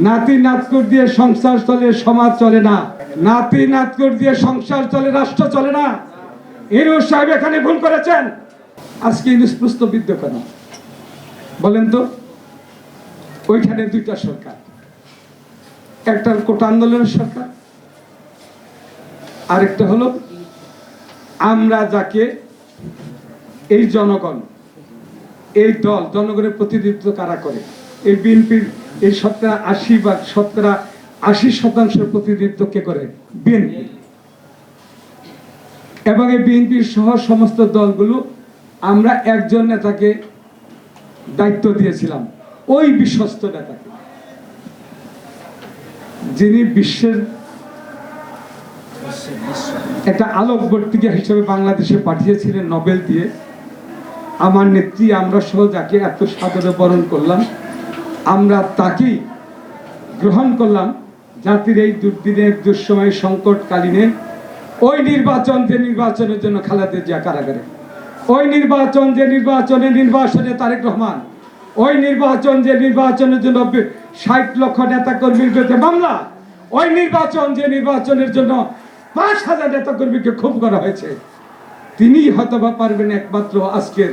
নাতি নাতকুর দিয়ে সংসার চলে, সমাজ চলে না। নাতি নাতকুর দিয়ে সংসার চলে, রাষ্ট্র চলে না। ইনুস সাহেব এখানে ভুল করেছেন। আজকে ইনুস প্রশ্নবিদ্ধ কেন? বলেন তো। ওইখানে দুইটা সরকার। একটা কোটা আন্দোলনের সরকার। আরেকটা হলো, আমরা যাকে, এই জনগণ, এই দল, জনগণের প্রতিনিধিত্ব কারা করে? এই বিএনপির এই শতকরা আশি বা শতকরা আশি শতাংশের প্রতিনিধিত্ব কে করে? বিএনপি। এবং এই বিএনপির সহ সমস্ত দলগুলো আমরা একজন নেতাকে দায়িত্ব দিয়েছিলাম। ওই বিশ্বস্ত নেতাকে। যিনি বিশ্বের একটা আলোকবর্তিকা হিসেবে বাংলাদেশে পাঠিয়েছিলেন নোবেল দিয়ে। আমার নেত্রী, আমরা সহ যাকে এত সাদরে বরণ করলাম আমরা তাকেই গ্রহণ করলাম। জাতির এই দুর্দিনের দুঃসময় সংকটকালীনে ওই নির্বাচন যে নির্বাচনের জন্য খালাদে জিয়া কারাগারে, ওই নির্বাচন যে নির্বাচনে নির্বাচনে তারেক রহমান, ওই নির্বাচন যে নির্বাচনের জন্য ষাট লক্ষ নেতা কর্মীর বিরুদ্ধে মামলা, ওই নির্বাচন যে নির্বাচনের জন্য পাঁচ হাজার নেতা কর্মীকে খুব করা হয়েছে তিনি হয়তো বা পারবেন একমাত্র আজকের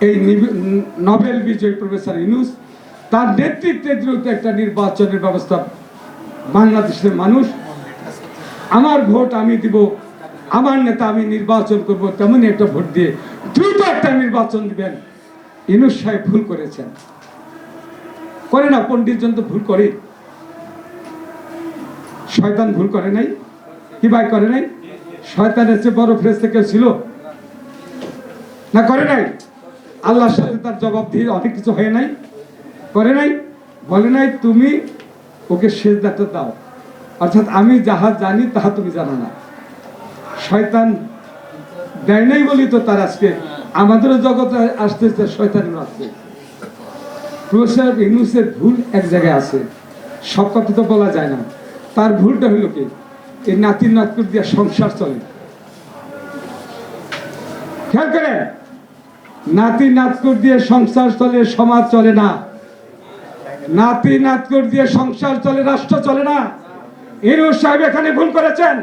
এই নিব- নোবেল বিজয়ী প্রফেসর ইনুস, তার নেতৃত্বে দ্রুত একটা নির্বাচনের ব্যবস্থা বাংলাদেশের মানুষ, আমার ভোট আমি দিব, আমার নেতা আমি নির্বাচন করব, তেমনই একটা ভোট দিয়ে দ্রুত একটা নির্বাচন দিবেন। ইনুস সাহেব ভুল করেছেন। করে না পণ্ডিতজন তো ভুল করে শয়তান ভুল করে নাই? কি ভাই করে নাই? শয়তানের চেয়ে বড় ফ্রেস থেকে ছিল? না, করে নাই? আল্লাহর সাথে তার জবাব দিয়ে অনেক কিছু হয়ে নাই, করে নাই, বলে নাই, তুমি ওকে শেষ দাঁড়টা দাও। অর্থাৎ আমি যাহা জানি তাহা তুমি জানো না। শয়তান দেয় নাই বলি তো তার আজকে। আমাদেরও জগতে আসতে শয়তানের আসছে প্রফেসর ইউনুসের ভুল এক জায়গায় আছে। সব কথা তো বলা যায় না। তার ভুলটা হলো কি? এই নাতির নাতকুর দিয়ে সংসার চলে। খেয়াল নাতি নাতকুর দিয়ে সংসার চলে সমাজ চলে না। নাতি নাতকুর দিয়ে সংসার চলে রাষ্ট্র চলে না। ইনুস সাহেব এখানে ভুল করেছেন।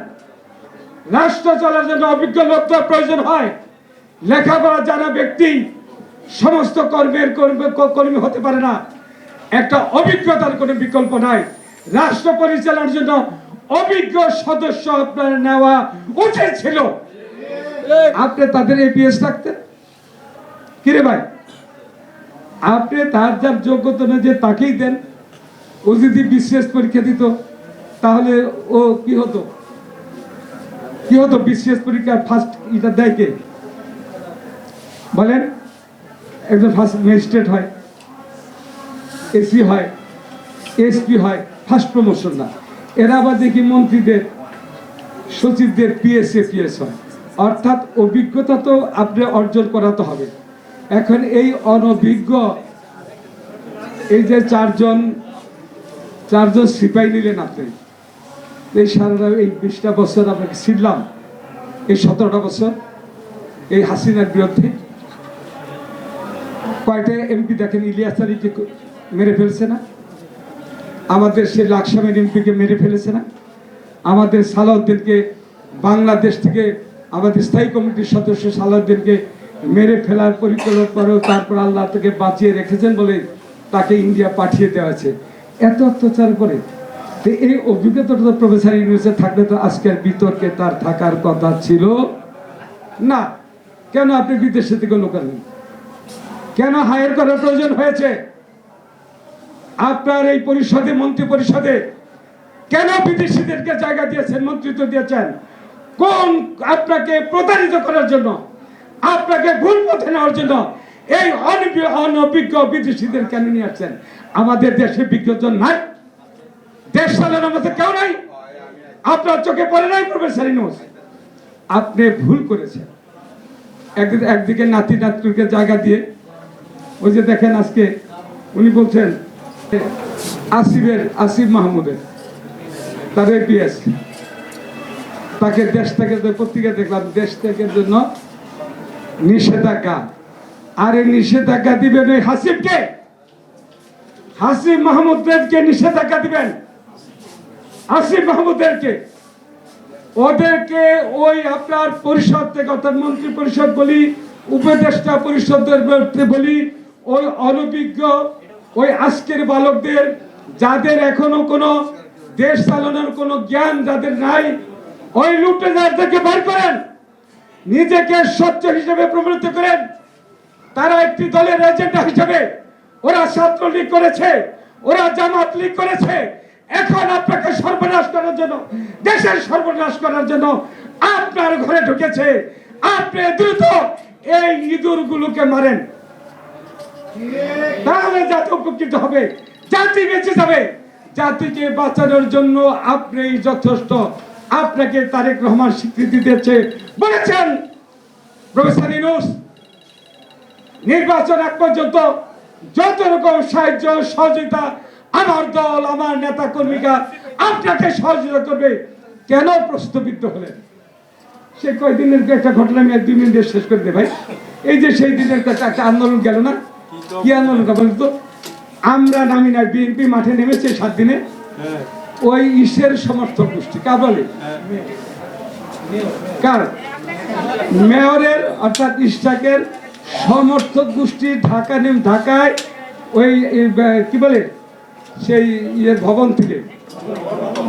রাষ্ট্র চলার জন্য অভিজ্ঞ লোকদের প্রয়োজন হয়। লেখাপড়া জানা ব্যক্তি সমস্ত কর্মের কর্মে- হতে পারে না। একটা অভিজ্ঞতার কোনো বিকল্প নাই। রাষ্ট্র পরিচালনার জন্য অভিজ্ঞ সদস্য আপনার নেওয়া উচিত ছিল। আপনি তাদের এপিএস রাখতেন? কিরে ভাই? আপনি তার যার যোগ্যতা না যে তাকেই দেন, ও যদি বিশেষ পরীক্ষা দিত, তাহলে ও কি হতো? কি হতো বিশেষ পরীক্ষা ফার্স্ট এটা দেয় কে? বলেন, একজন ফার্স্ট ম্যাজিস্ট্রেট হয়, এসি হয়, এসপি হয় ফার্স্ট প্রমোশন না। এরা আবার দেখি মন্ত্রীদের, সচিবদের পিএসএ পিএস হয়। অর্থাৎ অভিজ্ঞতা তো আপনি অর্জন করাতে হবে। এখন এই অনভিজ্ঞ, এই যে চারজন চারজন সিপাই নিলেন আপনি, এই সারা এই বিশটা বছর আপনাকে ছিলাম এই সতেরোটা বছর, এই হাসিনার বিরুদ্ধে। কয়টা এমপি দেখেন, ইলিয়াস আলীকে মেরে ফেলছে না? আমাদের সে লাকসামের এমপিকে মেরে ফেলেছে না? আমাদের সালাউদ্দিনকে বাংলাদেশ থেকে, আমাদের স্থায়ী কমিটির সদস্য সালাউদ্দিনকে মেরে ফেলার পরিকল্পনা করেও তারপর আল্লাহ থেকে বাঁচিয়ে রেখেছেন বলে তাকে ইন্ডিয়া পাঠিয়ে দেওয়া আছে। এত অত্যাচার করে। তো এই অভিজ্ঞতাটা তো প্রফেসর ইউনিভার্সিটি থাকলে তো আজকের বিতর্কে তার থাকার কথা ছিল? না। কেন আপনি বিদেশে থেকে লোক আনলেন? কেন হায়ার করার প্রয়োজন হয়েছে? আপনার এই পরিষদে, মন্ত্রী পরিষদে কেন বিদেশিদেরকে জায়গা দিয়েছেন, মন্ত্রিত্ব দিয়েছেন? কোন আপনাকে প্রতারিত করার জন্য? আপনাকে ভুল পথে নেওয়ার জন্য এই অনভিজ্ঞ বিদেশিদের কেন নিয়ে আসছেন? আমাদের দেশে বিজ্ঞজন নাই। দেশ চালানোর মধ্যে কেউ নাই। আপনার চোখে পড়ে নাই প্রফেসর আপনি ভুল করেছেন। একদিকে একদিকে নাতি নাতকুকে জায়গা দিয়ে, ওই যে দেখেন আজকে উনি বলছেন আসিফের আসিফ মাহমুদের, তার এপিএস। তাকে দেশ থেকে পত্রিকা দেখলাম, দেশ থেকে জন্য নিষেধাজ্ঞা। আর এই নিষেধাজ্ঞা দিবেন ওই হাসিফকে হাসিম মাহমুদদেরকে নিষেধাজ্ঞা দিবেন? আসিফ মাহমুদেরকে ওদেরকে ওই আপনার পরিষদ থেকে অর্থাৎ মন্ত্রী পরিষদ বলি, উপদেষ্টা পরিষদের বলি, ওই অনভিজ্ঞ, ওই আজকের বালকদের, যাদের এখনও কোনো দেশ চালানোর কোনো জ্ঞান যাদের নাই, ওই লুটেদারদেরকে বার করেন। নিজেকে স্বচ্ছ হিসেবে প্রমাণিত করেন। তারা একটি দলের এজেন্ডা হিসেবে ওরা ছাত্রলীগ করেছে, ওরা জামাত লীগ করেছে। এখন আপনাকে সর্বনাশ করার জন্য, দেশের সর্বনাশ করার জন্য আপনার ঘরে ঢুকেছে। আপনি দ্রুত এই ইঁদুর গুলোকে মারেন। তাহলে জাতি উপকৃত হবে, জাতি বেঁচে যাবে। জাতিকে বাঁচানোর জন্য আপনি যথেষ্ট। আপনাকে তারেক রহমান স্বীকৃতি দিয়েছে। বলেছেন, প্রফেসর ইনুস নির্বাচন এক পর্যন্ত যত রকম সাহায্য, সহযোগিতা, আমার দল, আমার নেতা কর্মীরা আপনাকে সহযোগিতা করবে, কেন প্রশ্নবিদ্ধ হলেন? সে কয়দিনের একটা ঘটনা আমি দুই মিনিটে শেষ করে দে ভাই। এই যে সেই দিনের একটা আন্দোলন গেল না? কি আন্দোলন বলেন তো? আমরা নামি না, বিএনপি মাঠে নেমেছে সাত দিনে। ওই ইসের সমর্থক গোষ্ঠী, কার বলে কার? মেয়রের, অর্থাৎ ইস্টাকের সমর্থক গোষ্ঠী ঢাকা নেম, ঢাকায় ওই কি বলে? সেই ইয়ের ভবন থেকে,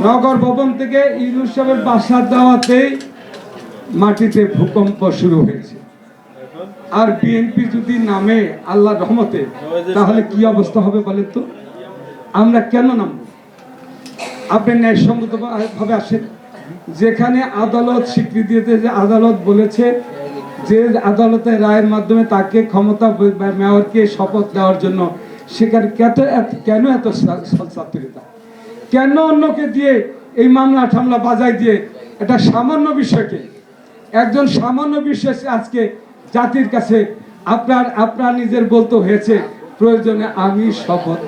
নগর ভবন থেকে ইউনুস সাহেবের বাসা দেওয়াতেই মাটিতে ভূকম্প শুরু হয়েছে। আর বিএনপি যদি নামে আল্লাহ রহমতে, তাহলে কি অবস্থা হবে বলেন তো? আমরা কেন নামবো? আপনি ন্যায়সঙ্গত ভাবে আসেন। যেখানে আদালত স্বীকৃতি দিয়েছে যে আদালত বলেছে যে আদালতের রায়ের মাধ্যমে তাকে ক্ষমতা মেয়রকে শপথ দেওয়ার জন্য সেখানে কত কেন এত ছাত্রীতা কেন অন্যকে দিয়ে এই মামলা ঠামলা বাজাই দিয়ে? এটা সামান্য বিষয়কে। একজন সামান্য বিষয় আজকে জাতির কাছে আপনার আপনার নিজের বলতে হয়েছে, প্রয়োজনে আমি শপথ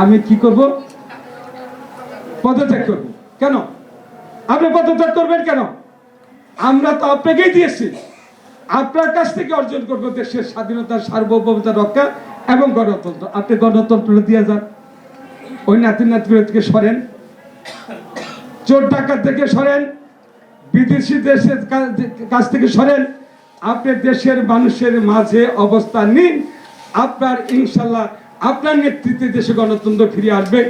আমি কি করব? পদত্যাগ করব। কেন? আপনি পদত্যাগ করবেন কেন? আমরা তো আপনাকেই দিয়েছি। আপনার কাছ থেকে অর্জন করব দেশের স্বাধীনতা, সার্বভৌমতা রক্ষা এবং গণতন্ত্র। আপনি গণতন্ত্র দিয়ে যান। ওই নাতি নাতি থেকে সরেন। চোর ডাকাত থেকে সরেন। বিদেশি দেশের কাছ থেকে সরেন। আপনি দেশের মানুষের মাঝে অবস্থান নিন। আপনার ইনশাল্লাহ, আপনার নেতৃত্বে দেশে গণতন্ত্র ফিরে আসবে।